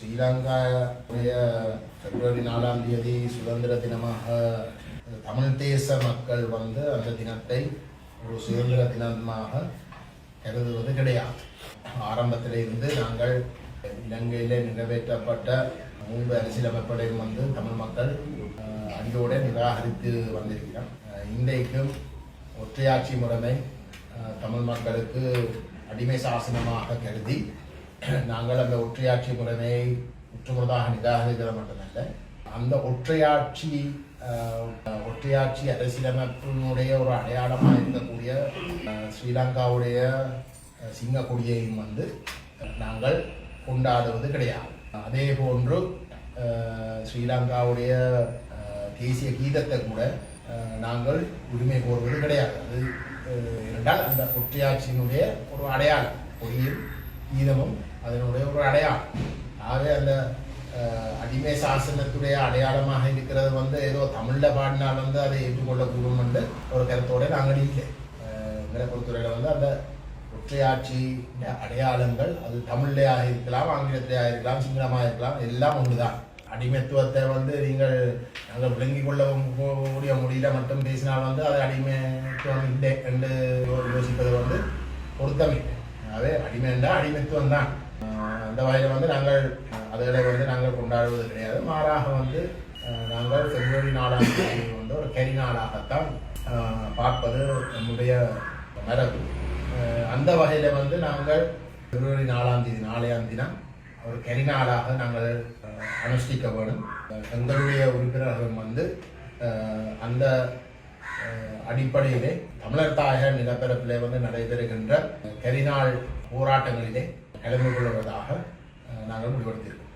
ஸ்ரீலங்காவுடைய பிப்ரவரி நாலாம் தேதி சுதந்திர தினமாக தமிழ் தேச மக்கள் வந்து அந்த தினத்தை ஒரு சுதந்திர தினமாக கருதுவது கிடையாது. ஆரம்பத்தில் இருந்து நாங்கள் இலங்கையில் நிறைவேற்றப்பட்ட மூன்று அரசியலமைப்படையும் வந்து தமிழ் மக்கள் அன்போடு நிராகரித்து வந்திருக்கிறோம். இன்றைக்கும் ஒற்றையாட்சி முறைமை தமிழ் மக்களுக்கு அடிமை சாசனமாக கருதி நாங்கள் அந்த ஒற்றையாட்சி முறைமையை முற்றுமுழுதாக நிராகரிக்கிறது மட்டுமல்ல அந்த ஒற்றையாட்சி ஒற்றையாட்சி அரசியலமைப்பினுடைய ஒரு அடையாளமாக இருக்கக்கூடிய ஸ்ரீலங்காவுடைய சிங்கக்குடியையும் வந்து நாங்கள் கொண்டாடுவது கிடையாது. அதே போன்று ஸ்ரீலங்காவுடைய தேசிய கீதத்தை கூட நாங்கள் உரிமை கோருவது கிடையாது. அது என்றால் அந்த ஒற்றையாட்சியினுடைய ஒரு அடையாளம். கொடியும் கீதமும் அதனுடைய ஒரு அடையாளம். ஆகவே அந்த அடிமை சாசனத்துடைய அடையாளமாக இருக்கிறது வந்து ஏதோ தமிழில் பாடினால் வந்து அதை ஏற்றுக்கொள்ளக்கூடும் என்று ஒரு கருத்தோட நாங்கள் இல்லை. அஹ், பொறுத்துறையில் வந்து அந்த ஒற்றையாட்சி அடையாளங்கள் அது தமிழ்லையாக இருக்கலாம் ஆங்கிலத்திலேயாக இருக்கலாம் சிங்களமாக இருக்கலாம் எல்லாம் ஒன்றுதான். அடிமைத்துவத்தை வந்து நீங்கள் நாங்கள் விளங்கிக் கொள்ள கூடிய மொழியில் மட்டும் பேசினால் வந்து அது அடிமைத்துவம் இல்லை என்று யோசிப்பது வந்து பொருத்தமில்லை. அதாவது அடிமை என்றால் அடிமைத்துவம் தான் அந்த வகையில் வந்து நாங்கள் அதுகளை வந்து நாங்கள் கொண்டாடுவது கிடையாது. மாறாக வந்து நாங்கள் பிப்ரவரி நாளாக வந்து ஒரு கரி நாளாகத்தான் பார்ப்பது நம்முடைய மரபு. அந்த வகையில் வந்து நாங்கள் பிப்ரவரி நாலாம் தேதி நாளையாம் தினம் ஒரு கரி நாளாக நாங்கள் அனுஷ்டிக்கப்படும் அனுஷ்டிக்க எங்களுடைய உறுப்பினர்கள் வந்து அந்த அடிப்படையிலே தமிழர் தாயக நிலப்பரப்பிலே வந்து நடைபெறுகின்ற கரிநாள் போராட்டங்களிலே கிளம்பி கொள்வதாக நாங்கள் முடிவெடுத்திருக்கோம்.